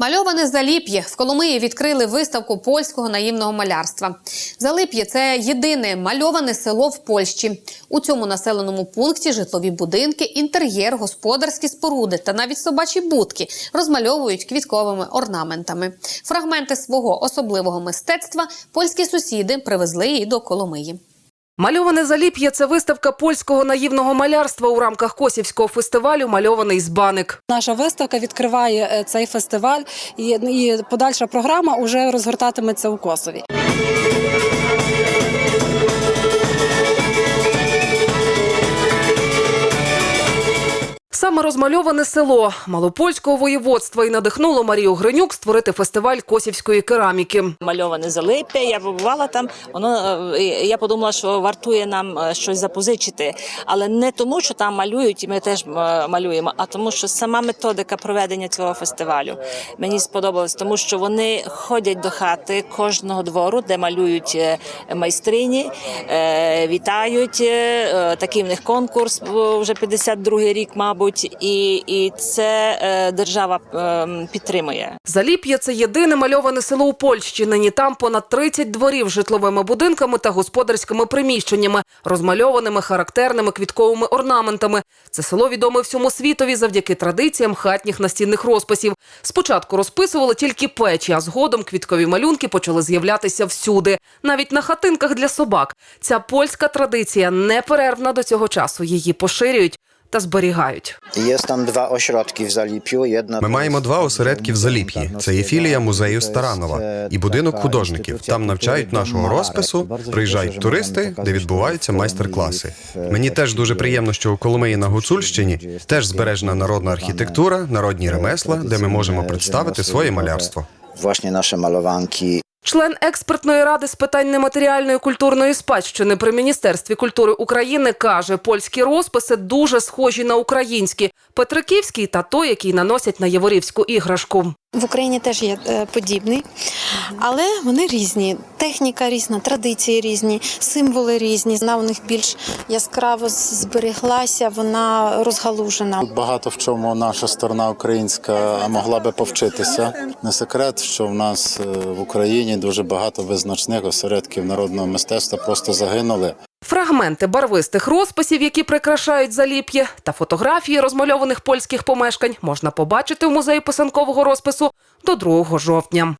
Мальоване заліп'є в Коломиї відкрили виставку польського наївного малярства. Залип'є це єдине мальоване село в Польщі. У цьому населеному пункті житлові будинки, інтер'єр, господарські споруди та навіть собачі будки розмальовують квітковими орнаментами. Фрагменти свого особливого мистецтва польські сусіди привезли і до Коломиї. Мальоване заліп'я це виставка польського наївного малярства у рамках Косівського фестивалю Мальований збаник. Наша виставка відкриває е, цей фестиваль, і, і подальша програма вже розгортатиметься у Косові. Саме розмальоване село малопольського воєводства і надихнуло Марію Гринюк створити фестиваль косівської кераміки. мальоване залип'я. Я побувала там. Воно е, я подумала, що вартує нам е, щось запозичити, але не тому, що там малюють, і ми теж е, малюємо, а тому, що сама методика проведення цього фестивалю мені сподобалась, тому що вони ходять до хати кожного двору, де малюють майстрині, вітають. Такий в них конкурс вже 52-й рік, мабуть, і, і це е, держава е, підтримує. Заліп'я це єдине мальоване село у Польщі. Нині там понад 30 дворів з житловими будинками та господарськими приміщеннями, розмальованими характерними квітковими орнаментами. Це село відоме всьому світові завдяки традиціям хатніх настінних розписів. Спочатку розписували тільки печі, а згодом квіткові малюнки почали з'являтися всюди, навіть на хатинках для собак. Ця польська традиція неперервна до цього часу. Її поширюють та зберігають. Є там два ośrodki в Заліп'ю. Ми маємо два осередки в Заліп'ї. Це є філія музею Старанова і будинок художників. Там навчають нашого розпису. Приїжджають туристи, де відбуваються майстер-класи. Мені теж дуже приємно, що у Коломиї на Гуцульщині теж збережена народна архітектура, народні ремесла, де ми можемо представити своє малярство. Właśnie nasze malowanki. Член експертної ради з питань нематеріальної культурної спадщини при міністерстві культури України каже, польські розписи дуже схожі на українські Петриківський та той, який наносять на яворівську іграшку. В Україні теж є е, подібний, але вони різні. Техніка різна, традиції різні, символи різні. Вона у них більш яскраво збереглася, вона розгалужена. Тут багато в чому наша сторона українська могла би повчитися. Не секрет, що в нас е, в Україні дуже багато визначних осередків народного мистецтва просто загинули. Фрагменти барвистих розписів, які прикрашають заліп'я, та фотографії розмальованих польських помешкань можна побачити в музеї писанкового розпису до 2 жовтня.